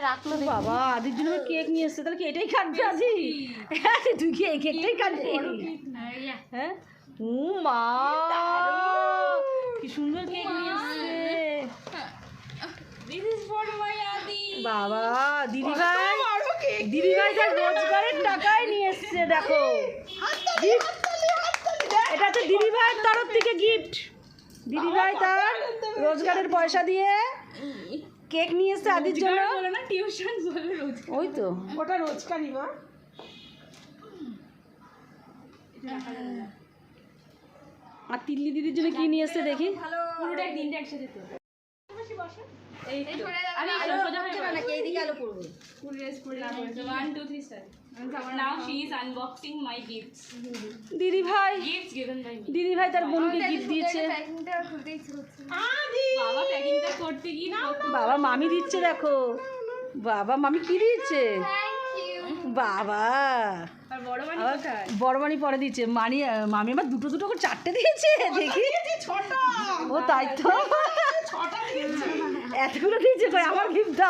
রাখল বাবা আদির জন্য কেক নিয়ে এসছে তাহলে কি এটাই কাটবে আদি? তুই কি এই কেকটাই কাটবি হ্যাঁ? ও মা! কি সুন্দর কেক নিয়ে এসছে। বাবা দিদি ভাই দিদি ভাই তার রোজগারের টাকায় নিয়ে এসছে দেখো। এটা হচ্ছে দিদি ভাইয়ের তরফ থেকে গিফট দিদি ভাই তার রোজগারের পয়সা দিয়ে কেক নিয়ে এসছে আদির জন্য? বলে না টিউশন বলে রোজ ওই তো। ওটা রোজকারই মা? আর তিল্লি দিদির জন্য কি নিয়ে এসছে দেখি? পুরোটা একসাথে তো। দিদি ভাই. দিদি তার বোনকে গিফট দিয়েছে। বাবা প্যাকিংটা করতে গিয়ে বাবা মামি দিচ্ছে দেখো। বাবা মামি কি দিচ্ছে? বাবা। আর বড় মানে মানি পরে দিচ্ছে। মানি মামি আমার দুটো দুটো করে চারটে দিয়েছে দেখি। ও তাই তো। এতগুলো দিয়েছে কই? আমার গিফটটা?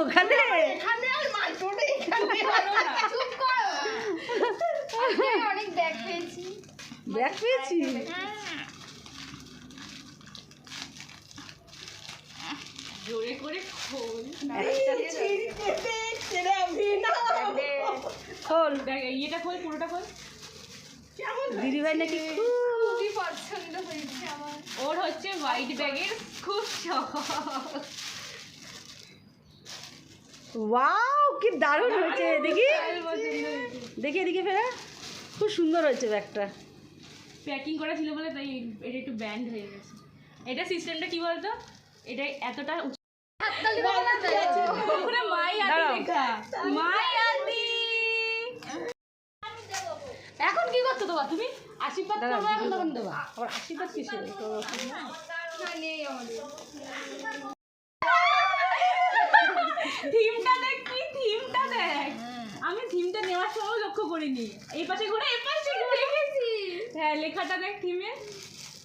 ওখানে? অনেক ব্যাগ পেয়েছি। ব্যাগ পেয়েছি? জোরে করে খোল। খোল। দেখ ইয়েটা খোল পুরোটা খোল। কেমন দিদি ভাই নাকি খুব খুবই পছন্দ হয়েছে আমার। ওর হচ্ছে হোয়াইট ব্যাগের খুব শখ। ওয়াও কি দারুণ হয়েছে দেখি। দেখি এদিকে ফেরা। খুব সুন্দর হয়েছে ব্যাগটা। প্যাকিং করা ছিল বলে তাই এটা একটু ব্যান্ড হয়ে গেছে। এটা সিস্টেমটা কি বলতো? এটা এতটা মাই আদি মাই আদি করছ তোমা আশীর্বাদ করব এখন তখন দেবা আবার আশীর্বাদ আমাদের থিমটা দেখ কি থিমটা দেখ। আমি থিমটা নেওয়ার সময় লক্ষ্য করিনি। এই পাশে ঘুরে এই পাশে ঘুরে। হ্যাঁ লেখাটা দেখ থিমে।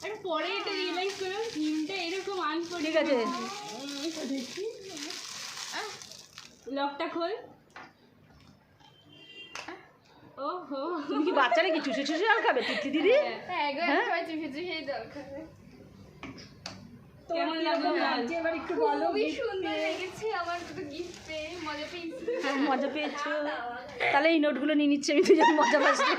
আমি পরে এটা রিয়েলাইজ করলাম থিমটা এরকম আনপড়ে ঠিক আছে। লকটা খোল। তুমি কি বাচ্চারা কি চুষে চুষে আর খাবে? তিথি দিদি হ্যাঁ মজা পেয়েছ। তাহলে এই নোটগুলো নিয়ে নিচ্ছে আমি দুজন মজা পাচ্ছি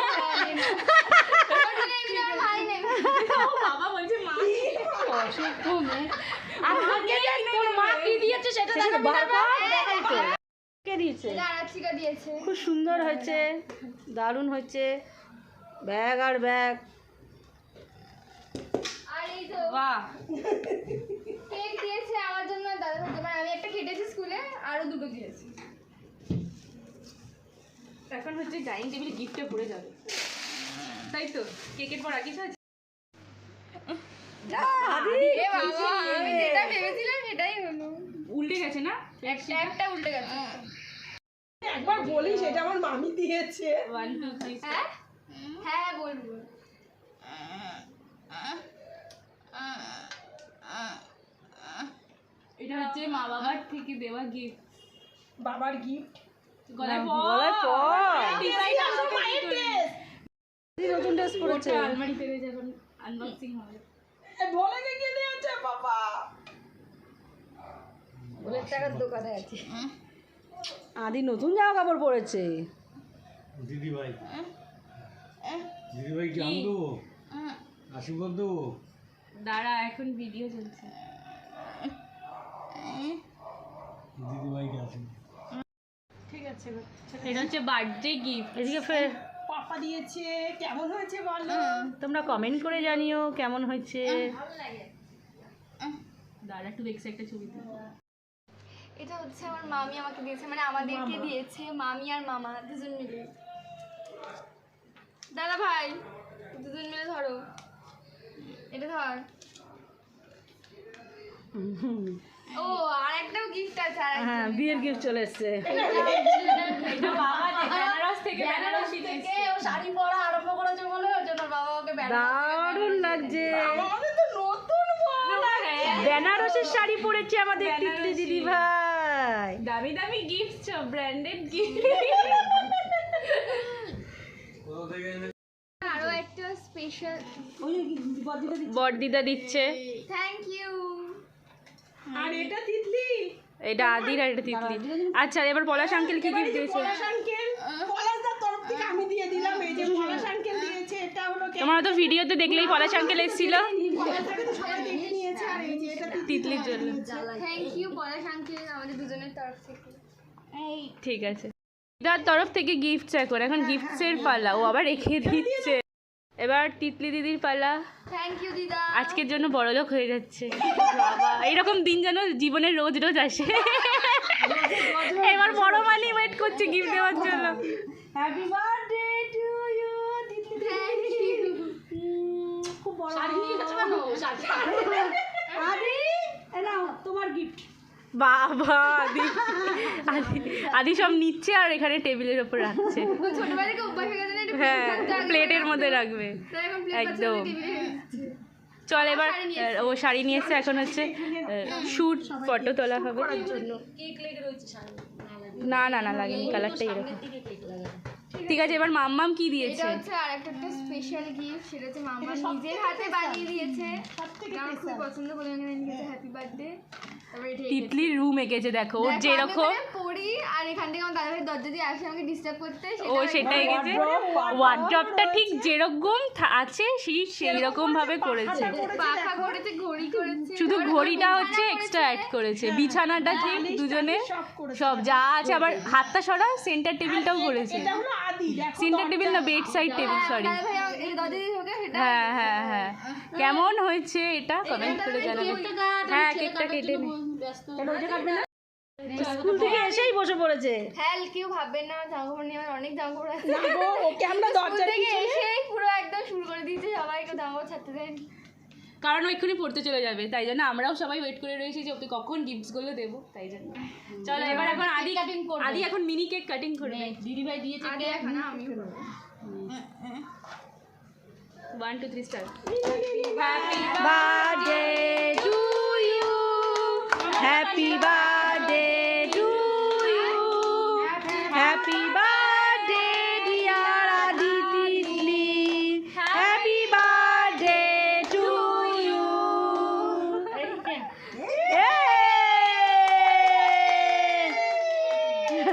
তোর মা কি দিয়েছে সেটা কে দিয়েছে? খুব সুন্দর হয়েছে দারুণ হয়েছে। ব্যাগ আর ব্যাগ। আর এই তো বাহ। কেক দিয়েছে আমার জন্য দাদা মানে আমি একটা কেটেছি স্কুলে আরও দুটো দিয়েছে। এখন হচ্ছে ডাইনিং টেবিলে গিফটে পড়ে যাবে। তাই তো? কেকের পর আর কিছু আছে? এ বাবা আমি যেটা ভেবেছিলাম সেটাই উল্টে গেছে না? একটা একটা উল্টে গেছে। একবার বলি সেটা আমার মামি দিয়েছে। হ্যাঁ? হ্যাঁ বলব এটা হচ্ছে মা বাবার থেকে দেওয়া গিফট বাবার গিফট গলায় গলায় পর। নতুন ড্রেস পরেছে। আলমারিতে রয়েছে এখন আনবক্সিং হবে। বলে রেখে দিয়েছে বাবা? আদি নতুন জামা কাপড় পরেছে। দিদি ভাই দিদি ভাই কি দেবো আশীর্বাদ দেবো দাঁড়া এখন ভিডিও চলছে। দিদি ভাইকে আশীর্বাদ ঠিক আছে এটা হচ্ছে বার্থডে গিফট এদিকে ফের পাপা দিয়েছে। কেমন হয়েছে বলো? তোমরা কমেন্ট করে জানিও কেমন হয়েছে। দাঁড়া একটু দেখছে একটা ছবি। এটা হচ্ছে আমার মামি আমাকে দিয়েছে মানে আমাদেরকে দিয়েছে মামি আর মামা দুজন মিলে। দাদা ভাই দুজন মিলে ধরো। এটা ধর। ও আর একটাও গিফট আছে আর একটা হ্যাঁ বিয়ের গিফট চলে এসেছে। এটা বাবা বেনারস থেকে বেনারসি থেকে ও শাড়ি পরা আরম্ভ করেছে বলে ওর জন্য বাবা ওকে বেড়া দারুণ লাগছে। আমাদের তো নতুন বেনারসের শাড়ি পরেছে আমাদের টিকলি দিদি ভাই দামি দামি গিফট সব ব্র্যান্ডেড গিফট আরও একটা স্পেশাল বড়দিদা দিচ্ছে। থ্যাংক ইউ আর এটা তিতলি। এটা আদির আর এটা তিতলি। আচ্ছা এবার পলাশ আঙ্কেল কি গিফট দিয়েছে? পলাশ আঙ্কেল পলাশদার তরফ থেকে আমি দিয়ে দিলাম। এই যে পলাশ আঙ্কেল দিয়েছে এটা হলো তোমরা তো ভিডিওতে দেখলেই পলাশ আঙ্কেল এসেছিল। সবাই দেখে নিয়েছে আর এই যে এটা তিতলির জন্য। থ্যাংক ইউ পলাশ আঙ্কেল আমাদের দুজনের তরফ থেকে। ঠিক আছে। তার তরফ থেকে গিফট এখন এখন গিফটসের পালা। ও আবার রেখে দিচ্ছে। এবার তিতলি দিদির পালা। থ্যাংক ইউ দিদা। আজকের জন্য বড়লোক হয়ে যাচ্ছে। বাবা এইরকম দিন যেন জীবনে রোজ রোজ আসে। এবার বড় মানি ওয়েট করছে গিফট দেওয়ার জন্য। হ্যাপি বার্থডে আদি এ নাও তোমার গিফট বাবা আদি। সব নিচ্ছে আর এখানে টেবিলের ওপর রাখছে। হয়ে প্লেটের মধ্যে রাখবে। একদম। না, চল এবার ও শাড়ি নিয়ে এসছে এখন হচ্ছে শুট ফটো তোলা হবে। না না না লাগেনি কালারটা এরকম। ঠিক আছে এবার মাম্মাম কি দিয়েছে? এটা হচ্ছে আর একটা স্পেশাল গিফট সেটা হচ্ছে মামা নিজের হাতে বানিয়ে দিয়েছে। আমার খুব পছন্দ করে এখানে লিখেছে হ্যাপি বার্থডে তিতলির রুম এঁকেছে দেখো ওর যেরকম পড়ি আর এখান থেকে আমার দাদাভাই দরজা দিয়ে আসে আমাকে ডিস্টার্ব করতে ও সেটা এঁকেছে। ওয়ার্ড্রপটা ঠিক যেরকম আছে সেই সেই রকম ভাবে করেছে। পাখা করেছে ঘড়ি করেছে। শুধু ঘড়িটা হচ্ছে এক্সট্রা অ্যাড করেছে। হ্যাঁ। বিছানাটা ঠিক দুজনে সব যা আছে আবার হাতটা সরা সেন্টার টেবিলটাও করেছে। এটা হলো সেন্টার টেবিল না বেড সাইড টেবিল সরি দাদাভাই আমাকে এই দরজা দিয়ে ঢোকে সেটা হ্যাঁ হ্যাঁ হ্যাঁ কেমন হয়েছে এটা কমেন্ট করে জানাবে। হ্যাঁ কেকটা কেটে নে। স্কুল থেকে এসেই বসে পড়েছে। হ্যাঁ কেউ ভাববেন না জামা কাপড় নিয়ে আমার অনেক জামা কাপড় আছে। ওকে আমরা দরজা থেকে এসেই পুরো একদম শুরু করে দিয়েছে সবাইকে জামা কাপড় ছাড়তে দেন। কারণ ওইখানে পড়তে চলে যাবে তাই জন্য আমরাও সবাই ওয়েট করে রয়েছি যে ওকে কখন গিফটসগুলো দেবো তাই জন্য। চলো এবার এখন আদি আদি এখন মিনি কেক কাটিং করবে। দিদি ভাই দিয়েছে আগে এখন আমি করব one two three star happy birthday to you happy birthday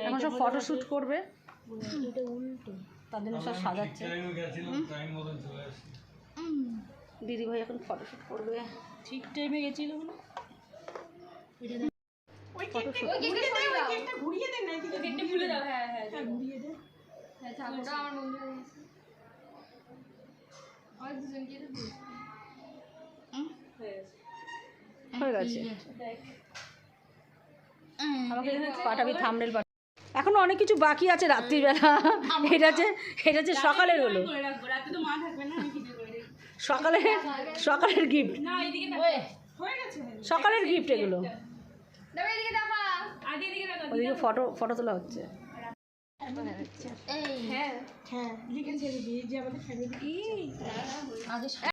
এখন সব ফটোশুট করবে। তার জন্য সব সাজাচ্ছে। দিদি ভাই এখন ফটোশুট করবে। ঠিক টাইমে গেছিল কেকটা ঘুরিয়ে দে সরিয়ে ওই দাও। কেকটা ঘুরিয়ে দে না ভুলে দাও হ্যাঁ হ্যাঁ হ্যাঁ, ঘুরিয়ে দে হ্যাঁ থাক আমার বন্ধু হয়ে গেছে। আমার দুজনকে হয়ে গেছে। আমাকে পাঠাবি থামনেল পাঠাবি এখনও অনেক কিছু বাকি আছে রাত্রিবেলা। এটা হচ্ছে এটা হচ্ছে সকালের হলো। সকালের সকালের গিফট না এদিকে হয়ে গেছে সকালের গিফট এগুলো। ওদিকে ফটো ফটো তোলা হচ্ছে। হ্যাঁ।